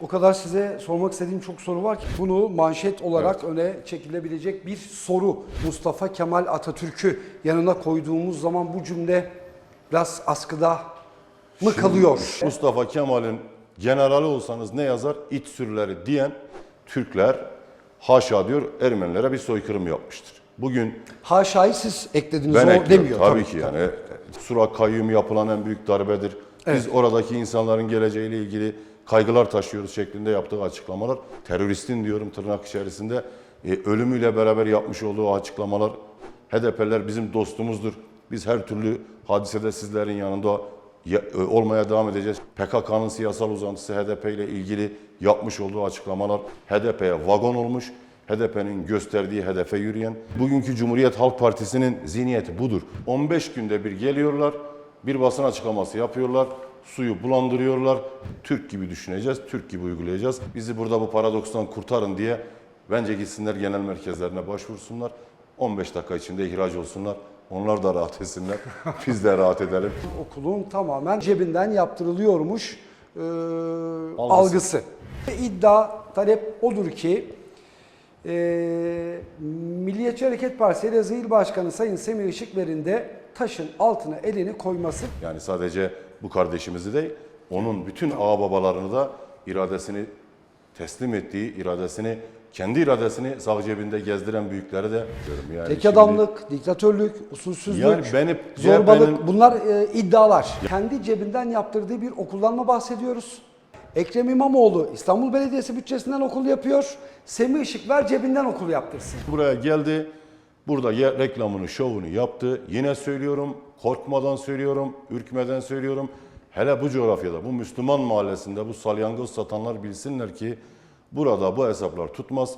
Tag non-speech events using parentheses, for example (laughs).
O kadar size sormak istediğim çok soru var ki bunu manşet olarak öne çekilebilecek bir soru. Mustafa Kemal Atatürk'ü yanına koyduğumuz zaman bu cümle biraz askıda mı kalıyor? Mustafa Kemal'in generali olsanız ne yazar? İç sürüleri diyen Türkler haşa diyor Ermenilere bir soykırım yapmıştır. Bugün Haşayı siz eklediniz ben o ekliyorum. demiyor. Tabii, ki yani. Sura kayyum yapılan en büyük darbedir. Biz oradaki insanların geleceğiyle ilgili kaygılar taşıyoruz şeklinde yaptığı açıklamalar. Teröristin diyorum tırnak içerisinde e, ölümüyle beraber yapmış olduğu açıklamalar. HDP'ler bizim dostumuzdur. Biz her türlü hadisede sizlerin yanında ya- e, olmaya devam edeceğiz. PKK'nın siyasal uzantısı HDP ile ilgili yapmış olduğu açıklamalar HDP'ye vagon olmuş. HDP'nin gösterdiği hedefe yürüyen. Bugünkü Cumhuriyet Halk Partisi'nin zihniyeti budur. 15 günde bir geliyorlar, bir basın açıklaması yapıyorlar, suyu bulandırıyorlar. Türk gibi düşüneceğiz, Türk gibi uygulayacağız. Bizi burada bu paradokstan kurtarın diye bence gitsinler genel merkezlerine başvursunlar. 15 dakika içinde ihraç olsunlar. Onlar da rahat etsinler, (laughs) biz de rahat edelim. Okulun tamamen cebinden yaptırılıyormuş e, algısı. İddia, talep odur ki e, Milliyetçi Hareket Partisi Elazığ İl Başkanı Sayın Semih Işıkver'in de taşın altına elini koyması Yani sadece bu kardeşimizi değil, onun bütün ağababalarını da iradesini teslim ettiği, iradesini, kendi iradesini sağ cebinde gezdiren büyükleri de diyorum. Yani tek şimdi- adamlık, diktatörlük, usulsüzlük, Yani beni zorbalık CHP'nin bunlar e, iddialar. Kendi cebinden yaptırdığı bir okuldan mı bahsediyoruz? Ekrem İmamoğlu İstanbul Belediyesi bütçesinden okul yapıyor. Semih Işıkver cebinden okul yaptırsın. buraya geldi, burada reklamını, şovunu yaptı. Yine söylüyorum, korkmadan söylüyorum, ürkmeden söylüyorum. Hele bu coğrafyada, bu Müslüman mahallesinde bu salyangoz satanlar bilsinler ki burada bu hesaplar tutmaz.